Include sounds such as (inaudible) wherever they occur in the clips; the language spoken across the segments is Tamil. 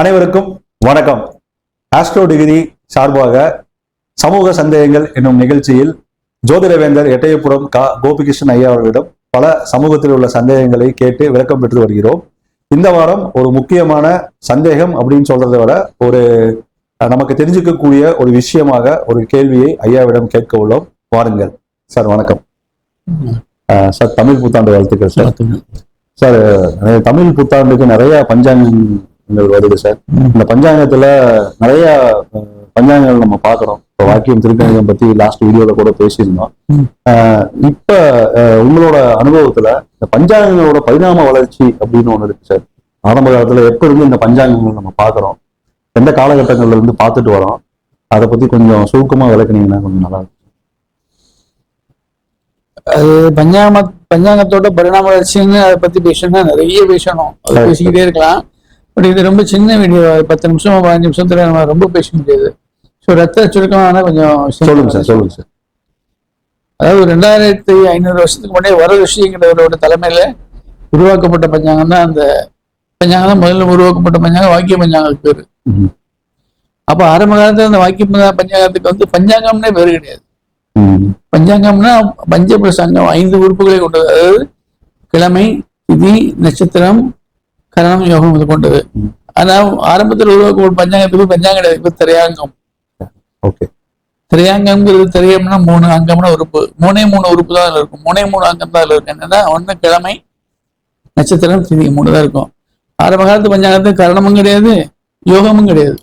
அனைவருக்கும் வணக்கம். ஆஸ்ட்ரோ டிகிரி சார்பாக சமூக சந்தேகங்கள் என்னும் நிகழ்ச்சியில் ஜோதிடவேந்தர் எட்டயபுரம் கா கோபிகிருஷ்ணன் ஐயா அவர்களிடம் பல சமூகத்தில் உள்ள சந்தேகங்களை கேட்டு விளக்கம் பெற்று வருகிறோம். இந்த வாரம் ஒரு முக்கியமான சந்தேகம் அப்படின்னு சொல்றதை விட ஒரு நமக்கு தெரிஞ்சுக்கக்கூடிய ஒரு விஷயமாக ஒரு கேள்வியை ஐயாவிடம் கேட்க உள்ளோம். வாருங்கள். சார் வணக்கம். சார் தமிழ் புத்தாண்டு வாழ்த்துக்கள் சார். சார் தமிழ் புத்தாண்டுக்கு நிறைய பஞ்சாங்கங்கள் வருது சார். இந்த பஞ்சாங்கத்துல நிறைய பஞ்சாங்கங்கள் நம்ம பார்க்கிறோம். இப்போ வாக்கியம் திருக்கணிதம் பத்தி லாஸ்ட் வீடியோல கூட பேசியிருந்தோம். இப்ப உங்களோட அனுபவத்துல இந்த பஞ்சாங்கங்களோட பரிணாம வளர்ச்சி அப்படின்னு ஒண்ணு இருக்கு சார். ஆரம்ப காலத்துல எப்ப இருந்து இந்த பஞ்சாங்கங்கள் நம்ம பார்க்கிறோம்? எந்த காலகட்டங்கள்ல இருந்து பார்த்துட்டு வரோம்? அதை பத்தி கொஞ்சம் சுருக்கமா விளக்குனீங்கன்னா கொஞ்சம் நல்லா இருக்கும். அது பஞ்சாங்க பஞ்சாங்கத்தோட பரிணாம வளர்ச்சின்னு அதை பத்தி பேசணும்னா நிறைய பேசணும். பேசிக்கிட்டே இருக்கலாம். பட் இது ரொம்ப சின்ன வீடியோ பத்து நிமிஷம் பதினஞ்சு நிமிஷத்துல நம்ம ரொம்ப பேச முடியாது. ஸோ ரத்த சுருக்கமான கொஞ்சம் சொல்லுங்க சார் சொல்லுங்க சார். அதாவது ரெண்டாயிரத்தி ஐநூறு வருஷத்துக்கு முன்னாடி வரரிஷிங்கிறவரோட தலைமையில உருவாக்கப்பட்ட பஞ்சாங்கம் தான் அந்த பஞ்சாங்கம் தான் முதல்ல உருவாக்கப்பட்ட பஞ்சாங்கம் வாக்கிய பஞ்சாங்கத்துக்கு பேரு. அப்ப ஆரம்ப காலத்துல அந்த வாக்கிய பஞ்சா- பஞ்சாங்கத்துக்கு வந்து பஞ்சாங்கம்னே பேரு கிடையாது. பஞ்சாங்கம்னா பஞ்ச பிளஸ் அங்கம் ஐந்து உறுப்புகளை கொண்டது. அதாவது கிழமை திதி நட்சத்திரம் கரணம் யோகம் இது கொண்டது. ம். ஆனா ஆரம்பத்தில் உருவாக்கப்பட்ட பஞ்சாங்கத்துக்கு பஞ்சாங்கம் கிடையாது இப்ப திரையாங்கம். ஓகே. திரையாங்கம்ங்கிறது திரையம்னா மூணு அங்கம்னா உறுப்பு. மூணே மூணு உறுப்பு தான் அதுல இருக்கும். மூணே மூணு அங்கம் தான் அதுல இருக்கு என்னன்னா ஒண்ணு கிழமை நட்சத்திரம் திதி மூணு தான் இருக்கும். ஆரம்ப காலத்து பஞ்சாங்கத்துக்கு கரணமும் கிடையாது யோகமும் கிடையாது.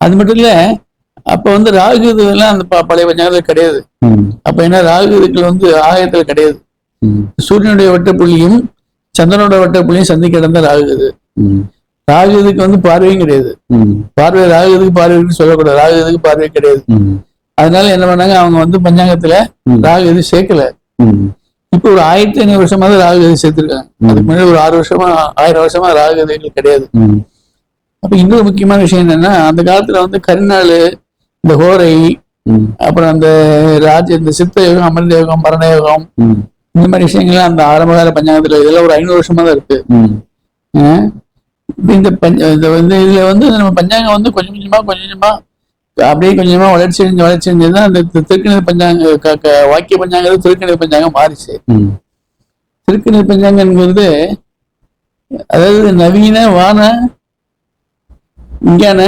அது மட்டும் இல்ல அப்ப வந்து ராகு இதெல்லாம் அந்த பழைய பஞ்சாங்கத்துல கிடையாது. அப்ப என்ன ராகு இதுக்கள் வந்து ஆகாயத்துல கிடையாது. சூரியனுடைய வட்டப்புள்ளியும் சந்திரனுடைய வட்டப்புள்ளியும் சந்திக்க இடந்த ராகு இது ம். ராகு இதுக்கு வந்து பார்வையும் கிடையாது. பார்வை ராகு இதுக்கு பார்வைன்னு சொல்லக்கூடாது ராகு இதுக்கு பார்வை கிடையாது. அதனால என்ன பண்ணாங்க அவங்க வந்து பஞ்சாங்கத்துல. ராகு எது சேர்க்கல. இப்போ ஒரு ஆயிரத்தி ஐநூறு வருஷமா தான் ராகு எது சேர்த்திருக்காங்க அதுக்கு முன்னாடி ஒரு ஆறு வருஷமா ஆயிரம் வருஷமா ராகு எதுகள் கிடையாது. அப்ப இன்னொரு முக்கியமான விஷயம் என்னன்னா அந்த காலத்துல வந்து கரிநாள் இந்த ஹோரை. அப்புறம் அந்த ராஜ இந்த சித்த யோகம் அமிர்த யோகம் மரண யோகம். இந்த மாதிரி விஷயங்கள்லாம் அந்த ஆரம்பகால பஞ்சாங்கத்துல இதெல்லாம் ஒரு ஐநூறு வருஷமா தான் இருக்கு இந்த பஞ்ச இந்த வந்து இதுல வந்து நம்ம பஞ்சாங்கம் வந்து கொஞ்சம் கொஞ்சமா கொஞ்சம் கொஞ்சமா அப்படியே கொஞ்சமா வளர்ச்சி அடைஞ்சு வளர்ச்சி அடைஞ்சதுதான் அந்த திருக்கணித பஞ்சாங்க வாக்கிய பஞ்சாங்கம் திருக்கணித பஞ்சாங்கம் மாறிச்சு. திருக்கணித பஞ்சாங்கம்ங்கிறது அதாவது நவீன வான விஞ்ஞான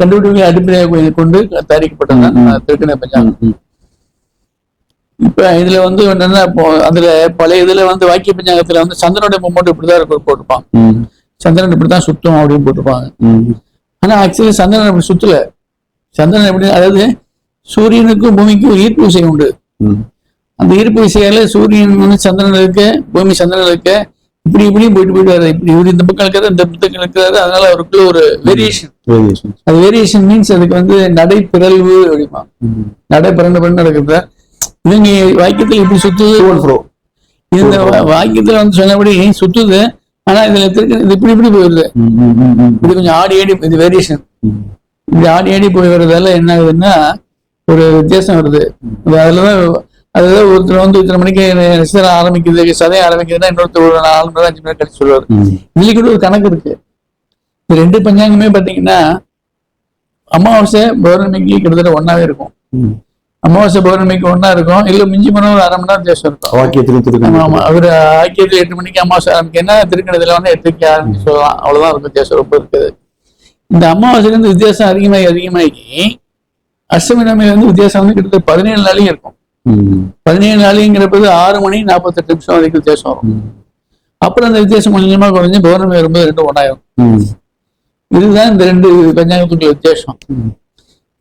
கண்டுபிடிப்புகளை அடிப்படையாக கொண்டு தயாரிக்கப்பட்டது ம், ம். திருக்கணித பஞ்சாங்கம். இப்ப இதுல வந்து என்னன்னா இப்போ அதுல பழைய இதுல வந்து வாக்கிய பஞ்சாங்கத்துல வந்து சந்திரனுடைய மூமெண்ட் இப்படிதான் இருக்கும் போட்டிருப்பான். சந்திரன் இப்படிதான் சுத்தும் அப்படின்னு போட்டிருப்பாங்க. ஆனா ஆக்சுவலி சந்திரன் அப்படி சுத்தல சந்திரன் எப்படி அதாவது சூரியனுக்கும் பூமிக்கும் ஈர்ப்பு விசை உண்டு. அந்த ஈர்ப்பு விசையால சூரியன் வந்து சந்திரன் இருக்கு பூமி சந்திரன் இருக்கு இப்படி இப்படியும் போயிட்டு போயிட்டு வர்றாரு இப்படி இவரு இந்த பக்கம் இருக்கிறாரு இந்த பக்கம் இருக்கிறாரு அதனால அவருக்குள்ள ஒரு வேரியேஷன். அது வேரியேஷன் மீன்ஸ் அதுக்கு வந்து நடை பிறழ்வு அப்படிமா. நடை பிறண்டு பிறண்டு இவங்க வாக்கியத்துல இப்படி சுத்துது. இந்த வாக்கியத்துல வந்து சொன்னபடி சுத்துது ஆனா இதுல இருக்கு இது இப்படி இப்படி போயிருது. இது கொஞ்சம் ஆடி ஆடி இது வேரியேஷன். இப்படி ஆடி ஆடி போய் வர்றதால என்ன ஆகுதுன்னா ஒரு வித்தியாசம் வருது அது அதுலதான் அதுதான் ஒருத்தர் வந்து இத்தனை மணிக்கு நட்சத்திரம் ஆரம்பிக்குது சதயம் ஆரம்பிக்குதுன்னா இன்னொருத்தர் ஒரு நாலு மணி அஞ்சு மணி கழிச்சு சொல்லுவார். இதுல கூட ஒரு கணக்கு இருக்கு இந்த ரெண்டு பஞ்சாங்கமே பாத்தீங்கன்னா அமாவாசை பௌர்ணமிக்கு கிட்டத்தட்ட ஒன்னாவே இருக்கும். அமாவாசை பௌர்ணமிக்கு ஒண்ணா இருக்கும் இல்ல மிஞ்சி போன ஒரு அரை மணி நேரம் வித்தியாசம் இருக்கும். ஆமா அவரு ஆக்கியத்துல எட்டு மணிக்கு அமாவாசை ஆரம்பிக்கன்னா திருக்கணத்துல வந்து எட்டுக்கு ஆரம்பிச்சு சொல்லலாம் அவ்வளவுதான் இருக்கும் வித்தியாசம் ரொம்ப இருக்குது இந்த அமாவாசையில இருந்து வித்தியாசம் அதிகமாகி அதிகமாகி அஷ்டமி நன்மை வந்து வித்தியாசம் வந்து கிட்டத்தட்ட பதினேழு நாளையும் இருக்கும். பதினேழு நாளைங்கிறப்பது ஆறு மணி நாற்பத்தெட்டு நிமிஷம் வரைக்கும் வித்தியாசம் வரும். அப்புறம் அந்த வித்தியாசம் கொஞ்சம் கொஞ்சமா குறைஞ்சு பௌர்ணமி வரும்போது ரெண்டும் ஒன்றாயிரும். இதுதான் இந்த ரெண்டு பஞ்சாங்கத்துக்குள்ள வித்தியாசம்.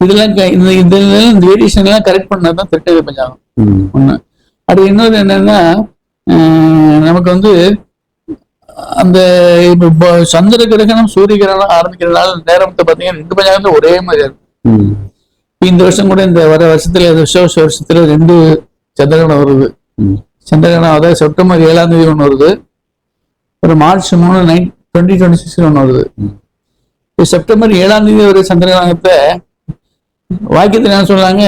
இதெல்லாம் இந்த இதெல்லாம் இந்த வேரியேஷன் எல்லாம் கரெக்ட் பண்ணதான் திருட்டது பஞ்சாங்கம். ஒண்ணு. அது இன்னொரு என்னன்னா நமக்கு வந்து அந்த இப்ப சந்திர கிரகணம் சூரிய கிரகணம் ஆரம்பிக்கிறதுனால நேரத்தை பார்த்தீங்கன்னா ரெண்டு பஞ்சாங்கத்துல ஒரே மாதிரி இருக்கும் இந்த வருஷம் கூட இந்த வர வருஷத்துல வருஷ வருஷத்துல ரெண்டு சந்திரகிரகணம் வருது. ம். சந்திரகிரகணம் அதாவது செப்டம்பர் ஏழாம் தேதி ஒன்று வருது. ஒரு மார்ச் மூணு நைன் டுவெண்ட்டி டுவெண்ட்டி சிக்ஸ் ஒன்று வருது. செப்டம்பர் ஏழாம் தேதி ஒரு சந்திரகிரகணத்தை வாக்கியத்தில் என்ன சொல்றாங்க?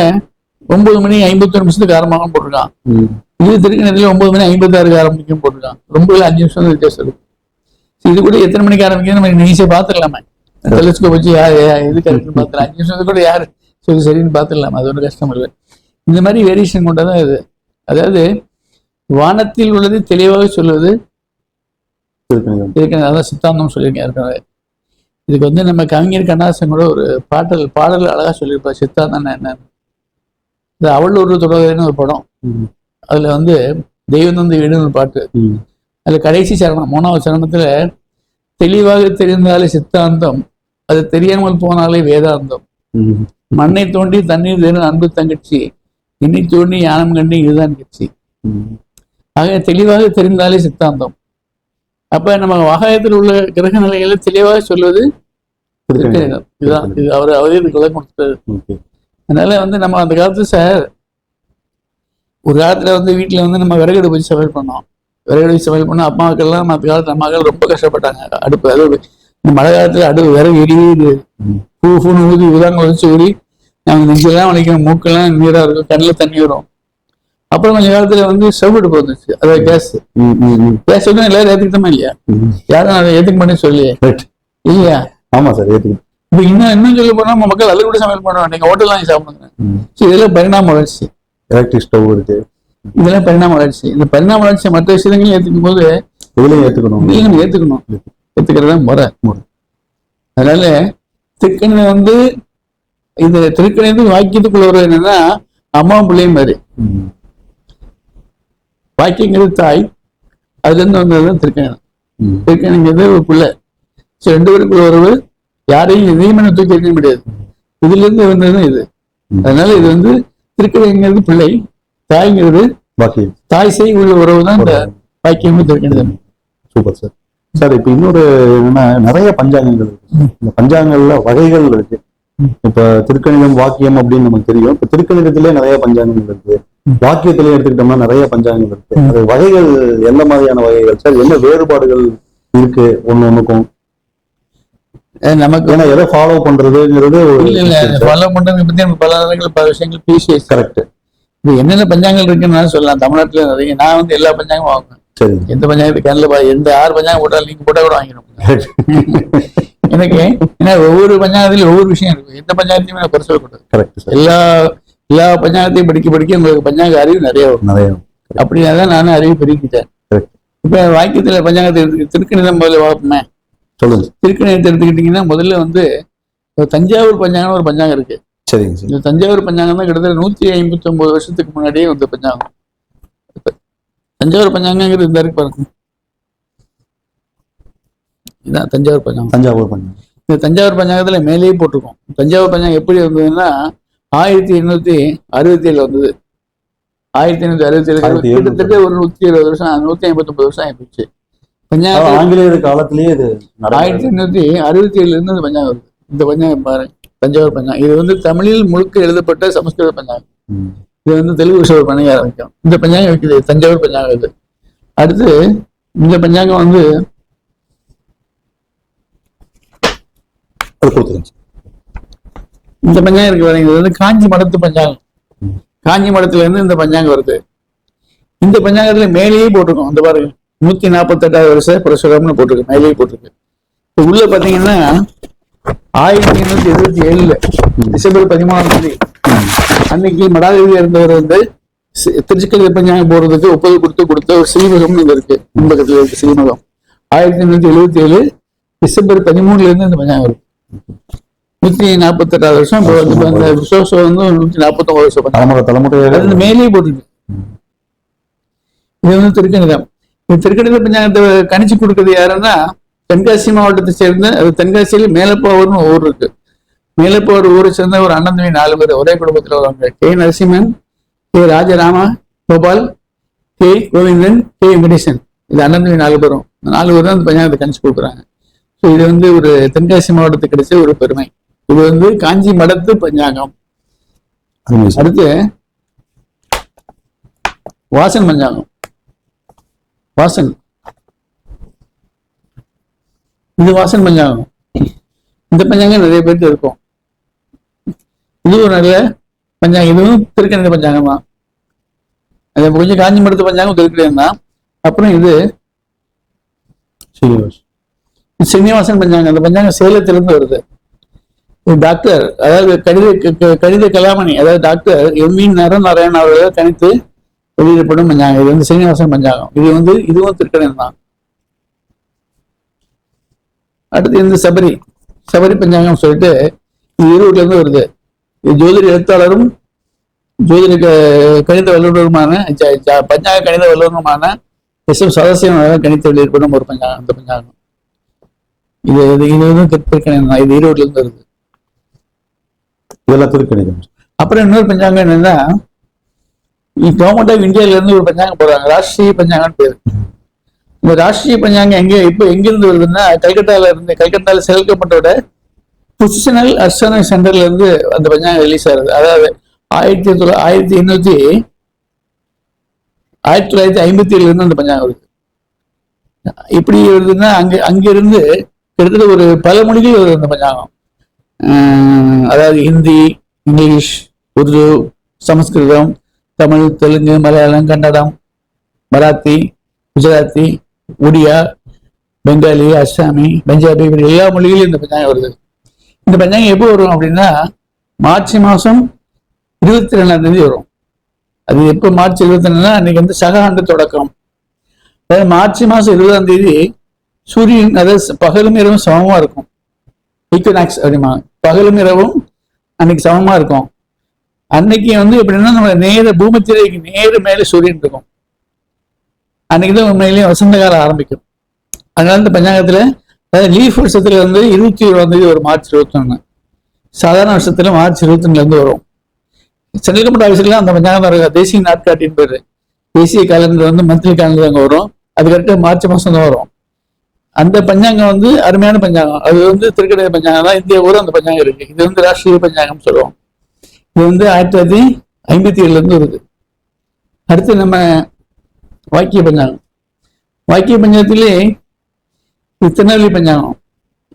ஒன்பது மணி ஐம்பத்தொரு நிமிஷத்துக்கு ஆரம்பமாக போட்டிருக்கான். இது திருக்கணத்துல ஒன்பது மணி ஐம்பத்தாறுக்கு ஆரம்பிக்கும் போட்டிருக்கான். ரொம்ப அஞ்சு நிமிஷம் வித்தியாசம் இருக்கு. இது கூட எத்தனை மணிக்கு ஆரம்பிக்குது நம்ம ஈஸியாக பார்த்துடலாமே. டெலிஸ்கோப் வச்சு யார் இது கரெக்ட்னு பார்த்துலாம் அஞ்சு நிமிஷத்துக்கு கூட யார் சொல்லி சரின்னு பார்த்துடலாமா. அது ஒன்றும் கஷ்டம் இல்லை. இந்த மாதிரி வேரியேஷன் கொண்டதான் இது. அதாவது வானத்தில் உள்ளது தெளிவாக சொல்வது அதான் சித்தாந்தம் சொல்லியிருக்கேன் ஏற்கனவே இதுக்கு வந்து நம்ம கவிஞர் கண்ணாசன் கூட ஒரு பாடல் பாடல் அழகா சொல்லியிருப்பார் சித்தாந்தம் என்ன இது அவள் ஒரு தொடர்னு ஒரு படம். அதுல வந்து தெய்வம் தந்த வீடுன்னு ஒரு பாட்டு. அதுல கடைசி சரணம் மூணாவது சரணத்துல தெளிவாக தெரிந்தாலே சித்தாந்தம் அது தெரியாமல் போனாலே வேதாந்தம். மண்ணை தோண்டி தண்ணீர் தேடும் அன்பு தங்கச்சி எண்ணி தோண்டி யானம் கண்டு இதுதான் கட்சி. ஆக தெளிவாக தெரிந்தாலே சித்தாந்தம் அப்ப நம்ம வகாயத்தில் உள்ள கிரக நிலைகளை தெளிவாக சொல்வது. இதுதான். இது அவர் அவரே அதனால வந்து நம்ம அந்த காலத்துல சார் ஒரு காலத்துல வந்து வீட்டுல வந்து நம்ம விறகு வச்சு சமையல் பண்ணோம். விறகு வச்சு சமையல் பண்ணோம். அம்மாக்கெல்லாம் அந்த காலத்து அம்மாக்கள் ரொம்ப கஷ்டப்பட்டாங்க. அடுப்பு அதாவது மழை காலத்துல அடுப்பு விறகு எரியுது. பூ பூன்னு ஊதி உதாங்க வச்சு ஊறி நாங்கள் நெஞ்செல்லாம் வலிக்கும் மூக்கெல்லாம் நீரா இருக்கும் கண்ணில் தண்ணி வரும். அப்புறம் கொஞ்ச காலத்துல வந்து செவ்வடுப்பு வந்துச்சு அதாவது கேஸ். கேஸ் வந்து எல்லாரும் ஏத்துக்கிட்டோமா இல்லையா. யாரும் அதை ஏத்துக்க மாட்டேன்னு சொல்லி. இல்லையா? ஆமா சார் ஏத்துக்கு இப்ப இன்னும் இன்னும் சொல்ல போனா நம்ம மக்கள் அதில் கூட சமையல் பண்ணுவாங்க நீங்க ஹோட்டல்லாம் வாங்கி சாப்பிடுங்க. இதெல்லாம் பரிணாம வளர்ச்சி. எலக்ட்ரிக் ஸ்டவ் இருக்கு. இதெல்லாம் பரிணாம வளர்ச்சி. இந்த பரிணாம வளர்ச்சி மற்ற விஷயங்களையும் ஏத்துக்கும் போது இதுலயும் ஏத்துக்கணும். நம்ம ஏத்துக்கணும். ஏத்துக்கிறதா முறை. அதனால திருக்கணிதம் வந்து இந்த திருக்கணிதம் வாக்கியத்துக்குள்ள வர என்னன்னா அம்மா பிள்ளையும் மாதிரி. வாக்கியங்கிறது தாய் அதுல இருந்து வந்ததுதான் திருக்கணிதம். ம். திருக்கணிங்கிறது ஒரு பிள்ளை. ஸோ ரெண்டு பேருக்குள்ள உறவு யாரையும் எதையுமே நம்ம தூக்கி எறிய முடியாது. இதுல இருந்து வந்ததுதான் இது. அதனால இது வந்து திருக்கணிங்கிறது பிள்ளை தாய்ங்கிறது பாக்கி தாய் செய் உள்ள உறவு தான் இந்த வாக்கியமும் திருக்கணிதம். Super sir. சார் இப்ப இன்னொரு என்னன்னா நிறைய பஞ்சாங்கங்கள் இருக்கு. இந்த பஞ்சாங்கங்கள்ல வகைகள் இருக்கு. இப்ப திருக்கணிதம் வாக்கியம் அப்படின்னு நமக்கு தெரியும். இப்ப திருக்கணிதத்திலே நிறைய பஞ்சாங்கங்கள் இருக்கு. வாக்கியத்திலே எடுத்துக்கிட்டோம்னா நிறைய பஞ்சாங்கங்கள் இருக்கு. அது வகைகள் எந்த மாதிரியான வகைகள்? சார் என்ன வேறுபாடுகள் இருக்கு ஒண்ணு ஒண்ணுக்கும்? நமக்கு ஏன்னா எதை ஃபாலோ பண்றதுங்கிறது ஃபாலோ பண்றதை பத்தி நம்ம பல நேரங்கள் பல விஷயங்கள் பிசிஎஸ் கரெக்ட் இது என்னென்ன பஞ்சாங்கங்கள் இருக்குன்னு சொல்லலாம். தமிழ்நாட்டுல நிறைய நான் வந்து எல்லா பஞ்சாங்கமும் வாங்குவேன். சரி எந்த பஞ்சாங்கத்துக்கு கண்ணில் பா எந்த ஆறு பஞ்சாங்கம் போட்டாலும் நீங்க போட்டா கூட வாங்கிடும் (laughs) எனக்கு ஏன்னா ஒவ்வொரு பஞ்சாங்கத்திலும் ஒவ்வொரு விஷயம் இருக்கு. எந்த பஞ்சாங்கத்தையுமே நான் குறை சொல்லக்கூடாது. எல்லா எல்லா பஞ்சாங்கத்தையும் படிக்க படிக்க உங்களுக்கு பஞ்சாங்க அறிவு நிறைய வரும். நிறைய அப்படின்னா தான் நானும் அறிவு பெருக்கிட்டேன். இப்ப வாக்கியத்துல பஞ்சாங்கத்தை திருக்கணிதம் முதல்ல பார்ப்போமே சொல்லுங்க. திருக்கணிதத்தை எடுத்துக்கிட்டீங்கன்னா முதல்ல வந்து தஞ்சாவூர் பஞ்சாங்கம்னு ஒரு பஞ்சாங்கம் இருக்கு. சரிங்க சார் இந்த தஞ்சாவூர் பஞ்சாங்கம் தான் கிட்டத்தட்ட நூத்தி ஐம்பத்தி ஒன்பது வருஷத்துக்கு முன்னாடியே வந்த பஞ்சாங்கம். தஞ்சாவூர் பஞ்சாங்கங்கிறது இந்த இருக்கு பாருங்க. இதான் தஞ்சாவூர் பஞ்சாங்கம். தஞ்சாவூர் பஞ்சாங்கம். இந்த தஞ்சாவூர் பஞ்சாங்கத்துல மேலேயே போட்டிருக்கோம். தஞ்சாவூர் பஞ்சாங்கம் எப்படி வந்ததுன்னா ஆயிரத்தி எண்ணூத்தி அறுபத்தி ஏழு வந்தது. ஆயிரத்தி எண்ணூத்தி அறுபத்தி ஏழு கிட்டத்தட்ட ஒரு நூத்தி இருபது வருஷம் நூத்தி ஐம்பத்தி ஒன்பது வருஷம் ஆயிடுச்சு பஞ்சாங்கம் ஆங்கிலேயர் காலத்திலேயே இது ஆயிரத்தி. எண்ணூத்தி அறுபத்தி ஏழுல இருந்து பஞ்சாங்கம் வருது. இந்த பஞ்சாங்கம் பாருங்க தஞ்சாவூர் பஞ்சாங்கம். இது வந்து தமிழில் முழுக்க எழுதப்பட்ட சமஸ்கிருத பஞ்சாங்கம். இது வந்து தெலுங்கு விஷயம் பண்ணைய ஆரம்பிக்கும். இந்த பஞ்சாங்கம் வைக்குது தஞ்சாவூர் பஞ்சாங்கம் இது. அடுத்து இந்த பஞ்சாங்கம் வந்து அது இந்த பஞ்சாங்கம் இருக்கு பாருங்க இது வந்து காஞ்சி மடத்து பஞ்சாங்கம். காஞ்சி மடத்துல இருந்து இந்த பஞ்சாங்கம் வருது. இந்த பஞ்சாங்கத்துல மேலேயே போட்டிருக்கோம். அந்த பாருங்க நூத்தி நாற்பத்தி எட்டாவது வருஷம் பிரசுரம்னு போட்டிருக்கு. மேலேயே போட்டிருக்கு. உள்ள பாத்தீங்கன்னா ஆயிரத்தி எண்ணூத்தி எழுபத்தி ஏழுல டிசம்பர் பதிமூணாம் தேதி அன்னைக்கு மடாதேவி இருந்தவர் வந்து திருச்சிக்கல் பஞ்சாங்கம் போடுறதுக்கு ஒப்புதல் கொடுத்து கொடுத்த ஒரு ஸ்ரீமகம்னு இங்க இருக்கு. முன்பக்கத்துல இருக்கு ஸ்ரீமகம். ஆயிரத்தி எண்ணூத்தி எழுபத்தி ஏழு டிசம்பர் பதிமூணுல இருந்து இந்த பஞ்சாங்கம் இருக்கு நூத்தி நாற்பத்தெட்டாவது வருஷம் இப்போ வந்து இந்த விசேஷம் வந்து நூத்தி நாற்பத்தொன்பது வருஷம். தலைமுறை தலைமுறையாக அது வந்து மேலேயே போட்டுருக்கு. இது வந்து திருக்கணிதம். இந்த திருக்கணித பஞ்சாங்கத்தை கணிச்சு கொடுக்கறது யாருன்னா தென்காசி மாவட்டத்தை சேர்ந்த அது தென்காசியில மேலப்பாவூர்னு ஊர் இருக்கு. மேலப்பாவூர் ஊரை சேர்ந்த ஒரு அண்ணன் தம்பி நாலு பேர் ஒரே குடும்பத்துல வருவாங்க K. Narasimhan K. Rajarama Gopal K. Govindan K. Venkatesan. இது அண்ணன் தம்பி நாலு பேரும். நாலு பேர் தான் இந்த பஞ்சாங்கத்தை கணிச்சு கொடுக்குறாங்க. இது வந்து ஒரு தென்காசி மாவட்டத்துக்கு கிடைச்ச ஒரு பெருமை. இது வந்து காஞ்சி மடத்து பஞ்சாங்கம். சார். அடுத்து வாசன் பஞ்சாங்கம். வாசன். இது வாசன் பஞ்சாங்கம். இந்த பஞ்சாங்கம் நிறைய பேருக்கு இருக்கும். இதுவும் நல்ல பஞ்சாங்கம். இதுவும் திருக்கணித பஞ்சாங்கம் தான் அது கொஞ்சம் காஞ்சி மடுத்த பஞ்சாங்கம் திருக்கணிதம் தான் அப்புறம் இது சீனிவாஸ் சீனிவாசன் பஞ்சாங்கம். அந்த பஞ்சாங்கம் சேலத்திலிருந்து வருது. டாக்டர் அதாவது கணித க- கணித கலாமணி அதாவது டாக்டர் எம் வி நரநாராயணன் அவர்கள் கணித்து வெளியிடப்படும் பஞ்சாங்கம். இது வந்து சீனிவாசன் பஞ்சாங்கம். இது வந்து இதுவும் திருக்கணிதம் தான். அடுத்து இந்த சபரி. சபரி பஞ்சாங்கம் சொல்லிட்டு இது ஈரோட்ல இருந்து வருது. இது ஜோதிட எழுத்தாளரும் ஜோதிட க- கணித வல்லுநருமான பஞ்சாங்க கணித வல்லுநருமான எஸ் எம் சதசிவம் கணித்து வெளியிடப்படும் ஒரு பஞ்சாங்கம் இந்த பஞ்சாங்கம். இது இது இது வந்து திரு- திருக்கணிதம் தான் இது ஈரோட்ல இருந்து வருது. இதெல்லாம் திருக்கணிதம் அப்புறம் இன்னொரு பஞ்சாங்கம் என்னன்னா கவர்மெண்ட் ஆஃப் இந்தியால இருந்து ஒரு பஞ்சாங்கம் போடுறாங்க. ராஷ்டிரிய பஞ்சாங்கம்னு பேரு. இந்த ராஷ்டிரிய பஞ்சாங்கம் எங்க இப்போ எங்கிருந்து வருதுன்னா கல்கட்டால இருந்து கல்கட்டால செயல்பட்டோட பொசிஷனல் அர்ச்சனை சென்டர்ல இருந்து அந்த பஞ்சாங்கம் ரிலீஸ் ஆகுது. அதாவது ஆயிரத்தி தொள்ள ஆயிரத்தி எண்ணூத்தி ஆயிரத்தி தொள்ளாயிரத்தி ஐம்பத்தி ஏழுல இருந்து அந்த பஞ்சாங்கம் வருது. இப்படி வருதுன்னா அங்க அங்கிருந்து கிட்டத்தட்ட ஒரு பல மொழிகள் வருது அந்த பஞ்சாங்கம் அதாவது ஹிந்தி இங்கிலீஷ் உருது சமஸ்கிருதம் தமிழ் தெலுங்கு மலையாளம் கன்னடம் மராத்தி குஜராத்தி ஒடியா பெங்காலி அஸ்ஸாமி பஞ்சாபி இப்படி எல்லா மொழிகளையும் இந்த பஞ்சாங்கம் வருது. இந்த பஞ்சாங்கம் எப்போ வரும் அப்படின்னா மார்ச் மாதம் இருபத்தி ரெண்டாம் தேதி வரும். அது எப்போ மார்ச் இருபத்தி ரெண்டுனா அன்னைக்கு வந்து சக ஆண்டு தொடக்கம் அதாவது மார்ச் மாதம் இருபதாம் தேதி சூரியன் அதாவது பகலும் இரவும் சமமா இருக்கும். ஈக்குவனாக்ஸ் அப்படிமா பகலும் இரவும் அன்னைக்கு சமமா இருக்கும். அன்னைக்கு வந்து எப்படின்னா நம்ம நேர பூமி நேர மேல சூரியன் இருக்கும். அன்னைக்கு தான் உண்மையிலேயே வசந்த காலம் ஆரம்பிக்கும். அதனால இந்த பஞ்சாங்கத்துல அதாவது லீஃப் வருஷத்துல வந்து இருபத்தி ஏழாம் தேதி ஒரு மார்ச் இருபத்தி சாதாரண வருஷத்துல மார்ச் இருபத்தி இருந்து வரும். சென்னைக்கப்பட்ட கவர்மெண்ட் ஆஃபீஸ்ல அந்த பஞ்சாங்கம் இருக்கும் தேசிய நாட்காட்டின் பேரு. தேசிய காலண்டர் வந்து மந்த்லி காலண்டர் அங்கே வரும். அது கரெக்டாக மார்ச் மாசம் தான் வரும். அந்த பஞ்சாங்கம் வந்து அருமையான பஞ்சாங்கம். அது வந்து திருக்கடை பஞ்சாங்கம் தான். இந்தியா ஊர் அந்த பஞ்சாங்கம் இருக்கு. இது வந்து ராஷ்டிரிய பஞ்சாங்கம் சொல்லுவோம். இது வந்து ஆயிரத்தி தொள்ளாயிரத்தி ஐம்பத்தி ஏழுல இருந்து வருது. அடுத்து நம்ம வாக்கிய பஞ்சாங்கம். வாக்கிய பஞ்சாங்கத்திலே இது திருநெல்வேலி பஞ்சாங்கம்.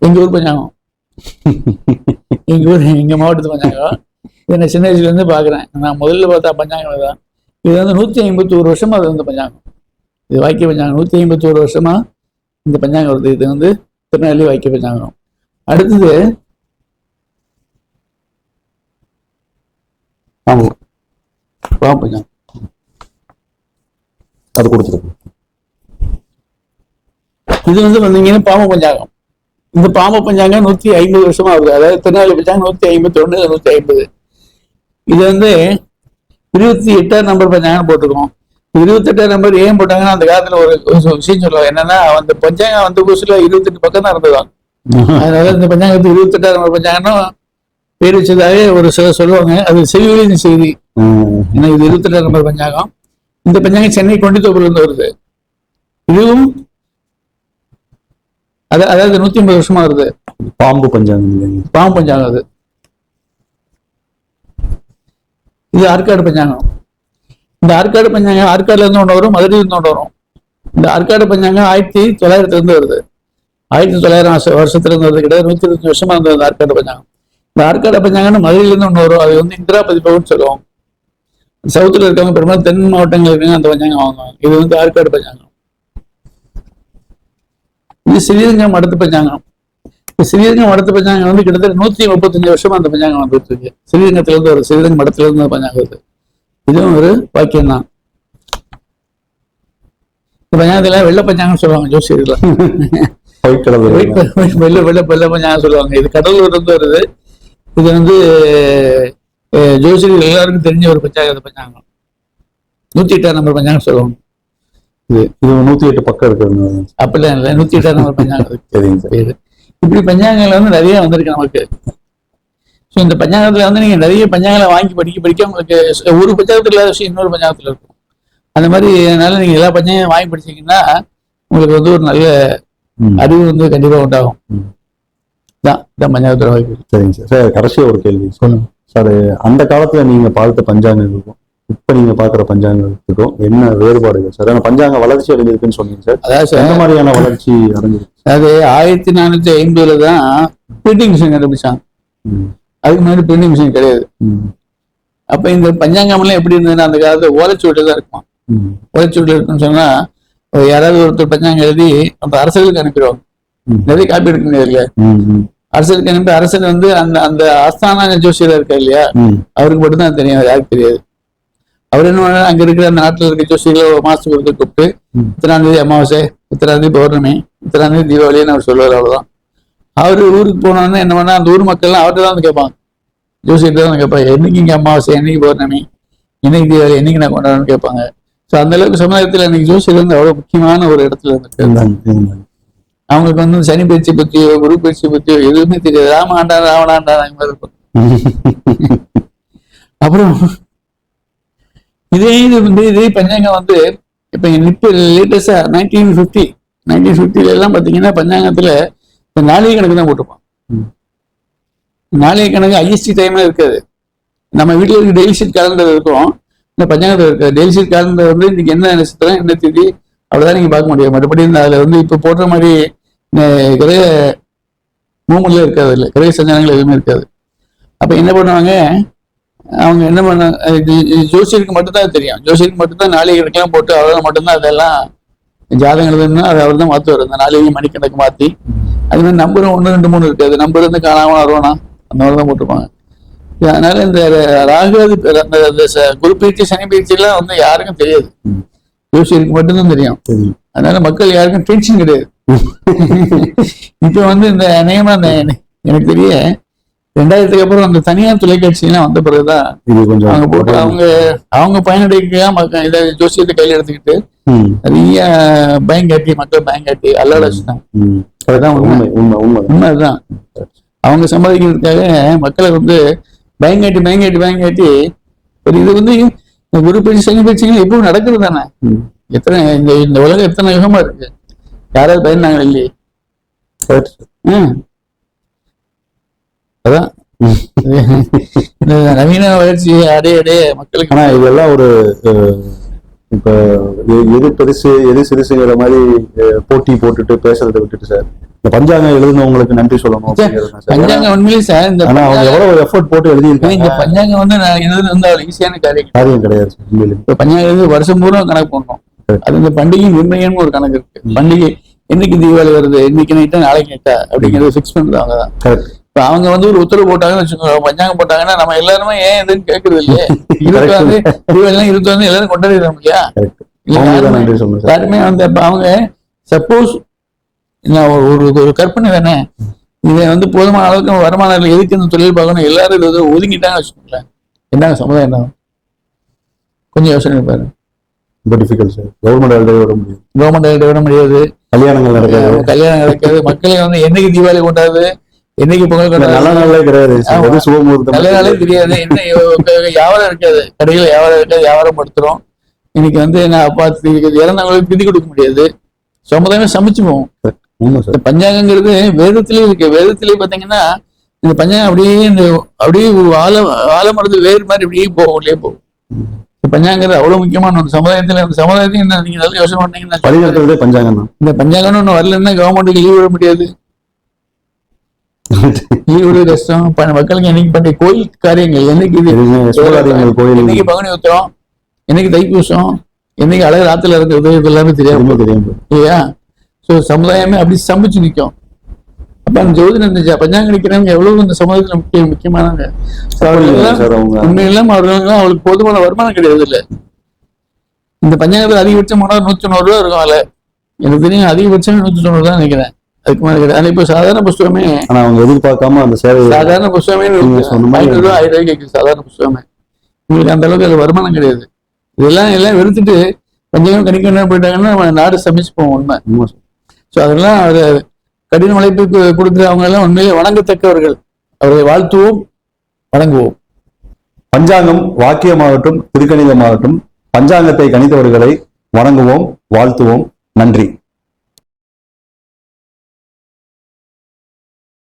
எங்க ஊர் பஞ்சாங்கம். (laughs) எங்க ஊர் எங்க மாவட்டத்து பஞ்சாங்கம். இதை நான் சின்ன வயசுல இருந்து பாக்குறேன் நான் முதல்ல பார்த்தா பஞ்சாங்கம் தான் இது வந்து நூத்தி ஐம்பத்தி ஒரு வருஷமா அது வந்து பஞ்சாங்கம். இது வாக்கிய பஞ்சாங்கம். நூத்தி ஐம்பத்தி ஒரு வருஷமா இந்த பஞ்சாங்கம் இது வந்து திருநெல்வேலி வைக்க பஞ்சாங்கம். அடுத்தது ஆமா. பஞ்சாங்கம். அது கொடுத்துருக்கு இது வந்து வந்தீங்கன்னா பாம்பு பஞ்சாங்கம். இந்த பாம்பு பஞ்சாங்கம் நூத்தி ஐம்பது வருஷமா ஆகுது. அதாவது திருநெல்வேலி பஞ்சாங்கம் நூத்தி ஐம்பத்தி ஒண்ணு நூத்தி ஐம்பது. இது வந்து இருபத்தி எட்டாம் நம்பர் பஞ்சாங்கம் போட்டிருக்கோம். இருபத்தி எட்டாம் நம்பர் ஏன் போட்டாங்கன்னா அந்த காலத்துல ஒரு விஷயம் சொல்லுவாங்க. என்னன்னா அந்த பஞ்சாங்கம் வந்து புதுசுல இருபத்தெட்டு பக்கம் தான் இருந்ததாம். அதனால இந்த பஞ்சாங்கத்துக்கு இருபத்தி எட்டாம் நம்பர் பஞ்சாங்கம்னா பேர் வச்சதாவே ஒரு சிலர் சொல்லுவாங்க. அது செவிவெளியின் செய்தி. ஏன்னா இது இருபத்தெட்டாம் நம்பர் பஞ்சாங்கம். இந்த பஞ்சாங்கம் சென்னை கொண்டித்தோப்புல இருந்து வருது. இதுவும் அத- அதாவது நூத்தி ஐம்பது வருஷமா வருது. பாம்பு பஞ்சாங்கம் பாம்பு பஞ்சாங்கம் அது. இது ஆற்காடு பஞ்சாங்கம். இந்த ஆற்காடு பஞ்சாங்கம் ஆற்காடுல இருந்து ஒன்று வரும் மதுரையில இருந்து ஒன்று வரும். இந்த ஆற்காடு பஞ்சாங்கம் ஆயிரத்தி தொள்ளாயிரத்துல இருந்து வருது. ஆயிரத்தி தொள்ளாயிரம் வருஷத்துல இருந்து வருது. கிட்ட நூத்தி இருபத்தி வருஷமா இருந்தது இந்த ஆற்காடு பஞ்சாங்கம். இந்த ஆற்காடு பஞ்சாங்கம்னு மதுரையில இருந்து ஒன்று வரும். அது வந்து இந்திரா பதிப்பகம்னு சொல்லுவோம். சவுத்துல இருக்கவங்க பெரும்பாலும் தென் மாவட்டங்கள் இருக்காங்க அந்த பஞ்சாங்கம் வாங்குவாங்க. இது வந்து ஆற்காடு பஞ்சாங்கம். இது ஸ்ரீரங்கம் அடுத்த பஞ்சாங்கம். இந்த ஸ்ரீரங்கம் மடத்து பஞ்சாங்கம் வந்து கிட்டத்தட்ட நூத்தி முப்பத்தஞ்சு வருஷமா அந்த பஞ்சாங்கம் வந்துட்டு இருக்கு. ஸ்ரீரங்கத்துல இருந்து ஒரு ஸ்ரீரங்கம் மடத்துல இருந்து பஞ்சாங்கம் வருது. இதுவும் ஒரு வாக்கியம் தான் இந்த பஞ்சாங்கத்துல வெள்ள பஞ்சாங்கம் சொல்லுவாங்க ஜோசியர்கள் வெள்ள வெள்ள வெள்ள பஞ்சாங்கம் சொல்லுவாங்க. இது கடலூர் இருந்து வருது. இது வந்து ஜோசியர்கள் எல்லாருக்கும் தெரிஞ்ச ஒரு பஞ்சாங்கம் இந்த பஞ்சாங்கம். நூத்தி எட்டாம் நம்பர் பஞ்சாங்கம் சொல்லுவாங்க. இது நூத்தி எட்டு பக்கம் இருக்கிறது. அப்படிலாம் இல்லை நூத்தி எட்டாம் நம்பர் பஞ்சாங்கம் (laughs) இப்படி பஞ்சாங்கங்கள் வந்து நிறைய வந்திருக்கு நமக்கு. ஸோ இந்த பஞ்சாங்கத்துல வந்து நீங்க நிறைய பஞ்சாங்கங்களை வாங்கி படிக்க படிக்க உங்களுக்கு ஒரு பஞ்சாங்கத்துல இல்லாத விஷயம் இன்னொரு பஞ்சாங்கத்துல இருக்கும். அந்த மாதிரி அதனால நீங்க எல்லா பஞ்சாங்கம் வாங்கி படிச்சீங்கன்னா உங்களுக்கு வந்து ஒரு நல்ல. அறிவு வந்து கண்டிப்பா உண்டாகும். தான் இதான் பஞ்சாங்கத்துல வாங்கி சரிங்க சார். சார் கடைசியா ஒரு கேள்வி. சொல்லுங்க. சார் அந்த காலத்துல நீங்க பார்த்த பஞ்சாங்கங்களுக்கும் இப்ப நீங்க பாக்குற பஞ்சாங்கத்துக்கும் என்ன வேறுபாடுகள்? சார் ஏன்னா பஞ்சாங்கம் வளர்ச்சி அடைஞ்சிருக்குன்னு சொன்னீங்க சார். அதாவது சார் எந்த மாதிரியான வளர்ச்சி அடைஞ்சிருக்கு? அது ஆயிரத்தி நானூத்தி ஐம்பதுல தான் பிரிண்டிங் மிஷின் கண்டுபிடிச்சாங்க. அதுக்கு முன்னாடி பிரிண்டிங் மிஷின் கிடையாது. அப்ப இந்த பஞ்சாங்கம்லாம் எப்படி இருந்ததுன்னா அந்த காலத்துல ஓலைச்சுவட்டு தான் இருக்குமா. ஓலைச்சுவட்டில் இருக்குன்னு சொன்னா யாராவது ஒருத்தர் பஞ்சாங்கம் எழுதி அந்த அரசுகளுக்கு அனுப்பிடுவாங்க. நிறைய காப்பி எடுக்க முடியாது இல்லையா அரசருக்கு அனுப்பி அரசர் வந்து அந்த அந்த ஆஸ்தான ஜோசியர் இருக்கா இல்லையா. அவருக்கு மட்டும் தான் தெரியும் யாருக்கு தெரியாது அவர் என்ன பண்ணாரு, அங்க இருக்கிற அந்த நாட்டுல இருக்க ஜோசியர்களை ஒரு மாசத்துக்கு ஒருத்தர் கூப்பிட்டு. இத்தனாம் தேதி அமாவாசை இத்தனாம் தேதி பௌர்ணமி இத்தனாம் தேதி தீபாவளின்னு அவர் சொல்லுவார் அவ்வளவுதான் அவரு ஊருக்கு போனோடனே என்ன பண்ணா அந்த ஊர் மக்கள்லாம் அவர்கிட்ட தான் வந்து கேட்பாங்க. ஜோசியர்கிட்ட தான் கேட்பாங்க. என்னைக்கு இங்க அமாவாசை? என்னைக்கு பௌர்ணமி? என்னைக்கு தீபாவளி? என்னைக்கு நான் கொண்டாடணும்னு கேட்பாங்க. ஸோ அந்த அளவுக்கு சமுதாயத்துல இன்னைக்கு ஜோசியர் வந்து அவ்வளவு முக்கியமான ஒரு இடத்துல இருந்தாங்க. அவங்களுக்கு வந்து சனி பயிற்சி பத்தியோ குரு பயிற்சி பத்தியோ எதுவுமே தெரியாது. ராம ஆண்டா ராவணாண்டா மாதிரி இருக்கும். (laughs) அப்புறம் இதே இது வந்து இதே பஞ்சாங்கம் வந்து இப்ப இப்ப லேட்டஸ்டா நைன்டீன் ஃபிஃப்டி நைன்டீன் ஃபிஃப்டில எல்லாம் பாத்தீங்கன்னா பஞ்சாங்கத்துல இந்த நாளிகை கணக்கு தான் போட்டிருப்பான். ம். நாளிகை கணக்கு ஐஎஸ்டி டைம்ல இருக்காது. நம்ம வீட்டுல இருக்க டெய்லி ஷீட் கேலண்டர் இருக்கும். இந்த பஞ்சாங்கத்தில் இருக்காது டெய்லி ஷீட் கேலண்டர் வந்து இன்னைக்கு என்ன நட்சத்திரம் என்ன தேதி அவ்வளவுதான் நீங்க பார்க்க முடியும் மறுபடி இந்த அதுல வந்து இப்ப போடுற மாதிரி கிரக மூமெண்ட்ல இருக்காது இல்லை கிரக சஞ்சாரங்கள் எதுவுமே இருக்காது. அப்ப என்ன பண்ணுவாங்க? அவங்க என்ன பண்ண ஜோசியருக்கு மட்டும்தான் தெரியும். ஜோசியருக்கு மட்டும்தான் நாளிகைக்கெல்லாம் போட்டு அவரால் மட்டும்தான் அதெல்லாம் ஜாதகம் அது அவர் தான் மாற்றுவார் அந்த நாளிகை மணிக்கணக்கு மாற்றி அது மாதிரி நம்பரும் ஒன்று ரெண்டு மூணு இருக்காது நம்பர் வந்து காணாம வருவானா? அந்த மாதிரி தான் போட்டிருப்பாங்க. அதனால இந்த ராகு அது அந்த குரு பயிற்சி சனி பயிற்சி எல்லாம் வந்து யாருக்கும் தெரியாது. ஜோசியருக்கு மட்டும்தான் தெரியும். அதனால மக்கள் யாருக்கும் டென்ஷன் கிடையாது. (laughs) இப்ப வந்து இந்த அந்த எனக்கு தெரிய ரெண்டாயிரத்துக்கு அப்புறம் அந்த தனியார் தொலைக்காட்சி எல்லாம் வந்த பிறகுதான் இது கொஞ்சம் அவங்க போட்டு அவங்க அவங்க பயனடைக்க மக்கள் இதை ஜோசியத்தை கையில் எடுத்துக்கிட்டு நிறைய பயம் காட்டி மக்கள் பயம் காட்டி அல்லாட. அதுதான் அவங்க சம்பாதிக்கிறதுக்காக மக்களை வந்து பயங்காட்டி பயங்காட்டி பயங்காட்டி ஒரு இது வந்து குரு பயிற்சி சனி பயிற்சிகள் எப்பவும் நடக்கிறது தானே. எத்தனை இந்த இந்த உலகம் எத்தனை யுகமா இருக்கு? யாராவது பயந்தாங்க இல்லையே. அதான். இந்த (laughs) நவீன வளர்ச்சி அடைய அடைய மக்களுக்கு ஆனா இதெல்லாம் ஒரு இப்ப எது பெருசு எது சிறுசுங்கிற மாதிரி போட்டி போட்டுட்டு பேசுறதை விட்டுட்டு சார் இந்த பஞ்சாங்கம் எழுதுனவங்களுக்கு நன்றி சொல்லணும் பஞ்சாங்கம் உண்மையிலே சார் இந்த ஆனா அவங்க எவ்வளவு எஃபோர்ட் போட்டு இந்த எழுதியிருக்காங்க பஞ்சாங்கம் வந்து நான் எழுதுறது வந்து அவ்வளவு ஈஸியான காரியம். காரியம் கிடையாது உண்மையிலே இப்ப பஞ்சாங்கம் எழுதி வருஷம் பூரா கணக்கு Correct. அது இந்த பண்டிகை நிர்ணயம்னு ஒரு கணக்கு இருக்கு. பண்டிகை என்னைக்கு தீபாவளி வருது இன்னைக்கு நைட்டா நாளைக்கு நைட்டா அப்படிங்கறத ஃபிக்ஸ் பண்றது அவங்க தான் இப்ப அவங்க வந்து ஒரு உத்தரவு போட்டாங்கன்னு வச்சுக்கோங்க பஞ்சாங்கம் போட்டாங்கன்னா நம்ம எல்லாருமே ஏன் இதுன்னு கேக்குறது இல்லையே? (laughs) இருபத்தி வந்து இருபத்தி வந்து எல்லாரும் கொண்டாடிடுறோம் இல்லையா யாருமே- வந்து அப்ப அவங்க சப்போஸ் ஒரு ஒரு- ஒரு கற்பனை தானே? இதை வந்து போதுமான அளவுக்கு வருமானம் இல்லை எதுக்கு இந்த தொழில் பார்க்கணும்? எல்லாரும் இது ஒதுங்கிட்டாங்க வச்சுக்கோங்களேன். என்னங்க சமுதாயம் என்ன? கொஞ்சம் யோசனை பாரு ரொம்ப டிஃபிகல்ட் சார் கவர்மெண்ட் எழுத விட முடியும் கவர்மெண்ட் விட முடியாது. கல்யாணங்கள் நடக்காது. கல்யாணம் நடக்காது. மக்களே வந்து என்னைக்கு தீபாவளி கொண்டாடுது என்னைக்கு பொங்கல் நல்ல நாளே கிடையாது. நல்ல நாளே தெரியாது. என்ன வியாபாரம் இருக்காது. கடையில் வியாபாரம் இருக்காது. வியாபாரம் படுத்துறோம். இன்னைக்கு வந்து நான் அப்பா இறந்தவங்களுக்கு திதி கொடுக்க முடியாது. சமுதாயமே சமைச்சு போவோம். பஞ்சாங்கங்கிறது வேதத்திலே இருக்கு. வேதத்திலே பாத்தீங்கன்னா இந்த பஞ்சாங்கம் அப்படியே இந்த அப்படியே ஆல ஆலமரத்து வேறு மாதிரி அப்படியே போகும் உள்ளே போகும். பஞ்சாங்கிறது அவ்வளவு முக்கியமான ஒரு சமுதாயத்துல இந்த சமுதாயத்தையும் என்ன நீங்க நல்லா யோசனை பண்ணீங்கன்னா பஞ்சாங்கம் இந்த பஞ்சாங்கம்னு ஒண்ணு வரலன்னா கவர்மெண்ட்டுக்கு லீவ் விட முடியாது. (laughs) விட கஷ்டம் மக்களுக்கு என்னைக்கு பண்ணி கோயில் காரியங்கள் என்னைக்கு இது என்னைக்கு பங்குனி உத்திரம் என்னைக்கு தைப்பூசம் என்னைக்கு அழகு ஆத்துல இருக்கிறது இது எல்லாமே தெரியாது. தெரியும் இல்லையா? ஸோ சமுதாயமே அப்படி சம்பிச்சு நிற்கும் அப்ப அந்த ஜோதிடம் இந்த ஜ- பஞ்சாங்கம் நிற்கிறவங்க எவ்வளவு இந்த சமுதாயத்துல முக்கிய முக்கியமானவங்க? உண்மையெல்லாம் அவர்களுக்கு அவங்களுக்கு போதுமான வருமானம் கிடையாது இல்ல இந்த பஞ்சாங்கத்தில் அதிகபட்சம் போனால் நூத்தி தொண்ணூறு ரூபா இருக்கும் அதுல. எனக்கு தெரியும் அதிகபட்சம் நூத்தி தொண்ணூறு தான் நினைக்கிறேன். அதுக்கு மேலே கிடையாது. இப்போ சாதாரண புஸ்தகமே ஆனா அவங்க எதிர்பார்க்காம அந்த சேவை சாதாரண புஸ்தகமே நீங்க சொன்ன மாதிரி ஐநூறு ரூபா ஆயிரம் ரூபாய் கேட்குது சாதாரண புஸ்தகமே. உங்களுக்கு அந்த அளவுக்கு அது வருமானம் கிடையாது. இதெல்லாம் எல்லாம் வெறுத்துட்டு பஞ்சாங்கம் கணிக்க போயிட்டாங்கன்னா நம்ம நாடு சமைச்சு போவோம் உண்மை. ஸோ அதெல்லாம் அது கடின உழைப்புக்கு கொடுக்குறவங்க எல்லாம் உண்மையிலே வணங்கத்தக்கவர்கள். அவர்களை வாழ்த்துவோம் வணங்குவோம். பஞ்சாங்கம் வாக்கியமாகட்டும் திருக்கணிதமாகட்டும் பஞ்சாங்கத்தை கணித்தவர்களை வணங்குவோம் வாழ்த்துவோம். நன்றி.